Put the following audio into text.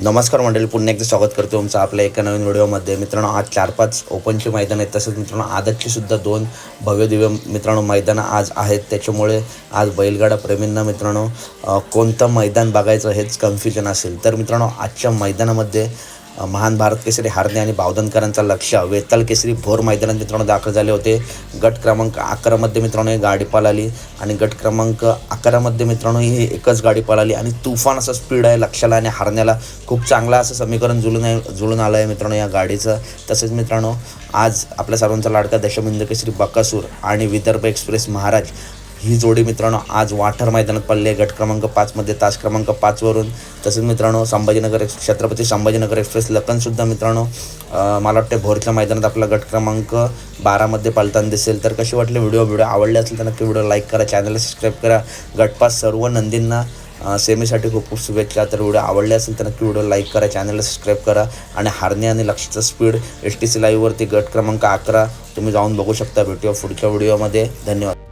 नमस्कार मंडळी पुन्हा एकदा स्वागत करतो तुमचं आपल्या एका नवीन व्हिडिओमध्ये. मित्रांनो आज चार पाच ओपनची मैदान आहेत तसंच मित्रांनो आदतची सुद्धा दोन भव्य दिव्य मित्रांनो मैदानं आज आहेत. त्याच्यामुळे आज बैलगाडा प्रेमींना मित्रांनो कोणतं मैदान बघायचं हेच कन्फ्युजन असेल. तर मित्रांनो आजच्या मैदानामध्ये महान भारत केसरी हारणे आणि बावधनकरांचा लक्ष. वेताल केसरी भोर मैदानात मित्रांनो दाखल झाले होते. गट क्रमांक अकरामध्ये मित्रांनो ही गाडी पळाली आणि गट क्रमांक अकरामध्ये मित्रांनो ही एकच गाडी पळाली आणि तुफान असं स्पीड आहे लक्षाला आणि हारण्याला. खूप चांगला असं समीकरण जुळून आहे जुळून आलं आहे मित्रांनो या गाडीचं. तसेच मित्रांनो आज आपल्या सर्वांचा लाडका दशमिंद केसरी बकासूर आणि विदर्भ एक्सप्रेस महाराज ही जोडी मित्रांनो आज वाठार मैदानात पडली आहे. गट क्रमांक पाचमध्ये तास क्रमांक पाचवरून तसेच मित्रांनो संभाजीनगर एक्स छत्रपती संभाजीनगर एक्सप्रेस लखनसुद्धा मित्रांनो मला वाटते भोरच्या मैदानात आपला गट क्रमांक बारामध्ये पलताना दिसेल. तर कशी वाटली व्हिडिओ? व्हिडिओ आवडले असेल तर नक्की व्हिडिओ लाईक करा चॅनलला सबस्क्राईब करा. गटपास सर्व नंदींना सेमीसाठी खूप खूप शुभेच्छा. तर व्हिडिओ आवडले असेल तर नक्की व्हिडिओ लाईक करा चॅनलला सबस्क्राईब करा. आणि हारणे आणि लक्षाचं स्पीड एस टी सी लाईव्हवरती गट क्रमांक अकरा. तुम्ही जाऊन बघू शकता भेटूया पुढच्या व्हिडिओमध्ये. धन्यवाद.